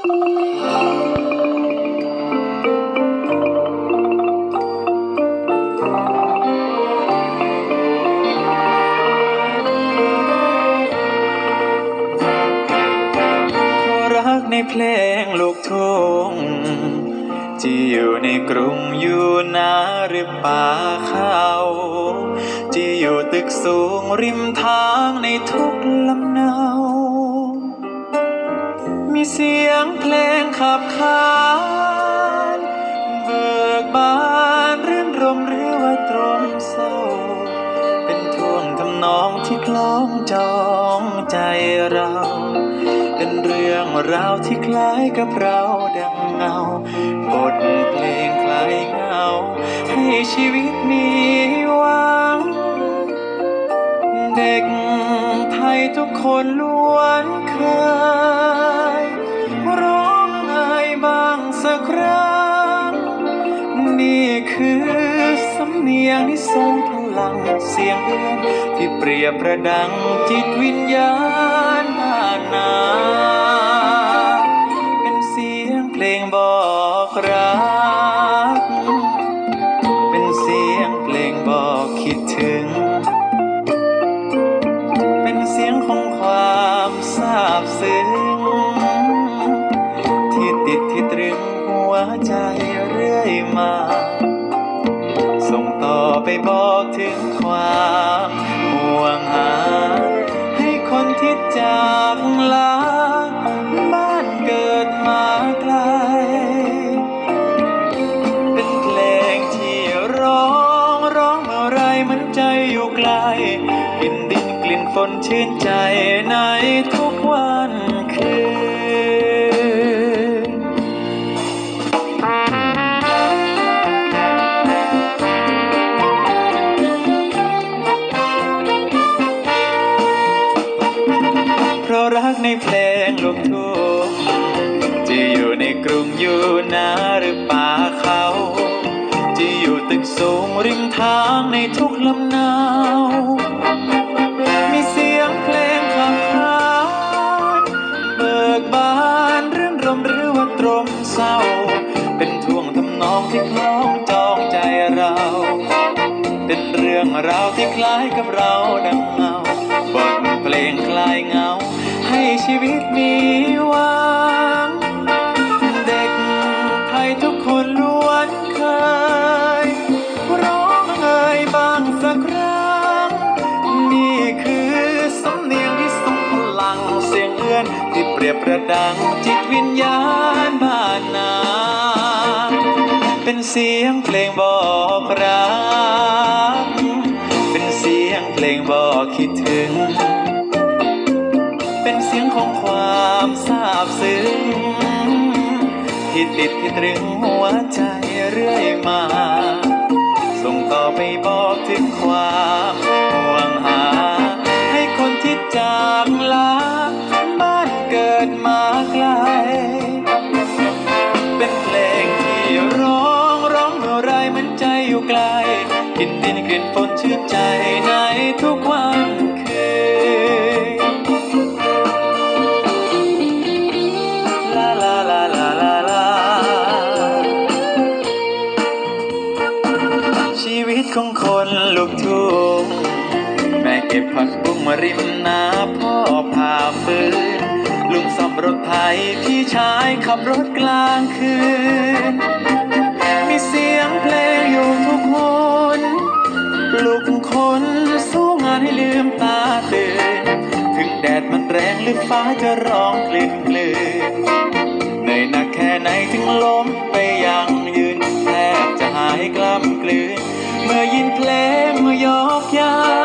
รักในเพลงลูกทุ่งที่อยู่ในกรุงอยู่นาหรือป่าเขาที่อยู่ตึกสูงริมทางในทุกลำเนา มีเสียงเพลงขับขานเบิกบานรื่นรมหรือว่าตรมเศร้า เป็นท่วงทำนองที่คล้องจองใจเรา เป็นเรื่องราวที่คล้ายกับเราดังเงาบทเพลงคล้ายเงา ให้ชีวิตมีหวัง เด็กไทยทุกคนล้วนเคย คือสำเนียงที่ทรงพลังเสียงเอื้อนที่เปรียบประดังจิตวิญญาณอานาเป็นเสียงเพลงบอกรัก เป็นเสียงเพลงบอกคิดถึง เป็นเสียงของความซาบซึ้งที่ติดที่ตรึงหัวใจเรื่อยมา ไปบอกถึงความห่วงหา ให้คนที่จากลาบ้านเกิดมาไกล เป็นเพลงที่ร้องร้องเมื่อไรมันใจอยู่ไกลกลิ่นดินกลิ่นฝนชื่นใจในทุกวัน ในเพลงลูกทุ่งจะอยู่ในกรุงอยู่นาหรือป่าเขาจะอยู่ตึกสูงริมทางในทุกลำนาวมีเสียงเพลงขับขานเบิกบานเรื่นรมหรือว่าตรมเศร้า เป็นท่วงทำนองที่คล้องจองใจเรา เป็นเรื่องราวที่คล้ายกับเราดังเงาบทเพลงคลายเงา ชีวิตมีหวัง เด็กไทยทุกคนล้วนเคย ร้องเอ่ยบ้างสักครั้ง นี่คือสำเนียงที่ทรงพลังเสียงเอื้อนที่เปรียบประดังจิตวิญญาณบ้านนา เป็นเสียงเพลงบอกรัก ที่ติดที่ตรึงหัวใจเรื่อยมา ส่งต่อไปบอกถึงความห่วงหา ให้คนที่จากลาบ้านเกิดมาไกล เป็นเพลงที่ร้องร้องเมื่อไรมันใจอยู่ไกล กินดินกลิ่นฝนชื่นใจในทุกวัน ก็ผักบุ้งมาริมนาพ่อพาปืนลุงซ่อมรถไทยพี่ชายขับรถกลางคืน มีเสียงเพลงอยู่ทุกคนลูกคนสู้งานให้ลืมตาตื่น ถึงแดดมันแรงหรือฟ้าจะร้องกลิ่นลืนเหนื่อยหนักแค่ไหนถึงล้มไปยังยืนแทบจะหายกล้ำกลืน เมื่อยินเพลงเมื่อยกย้า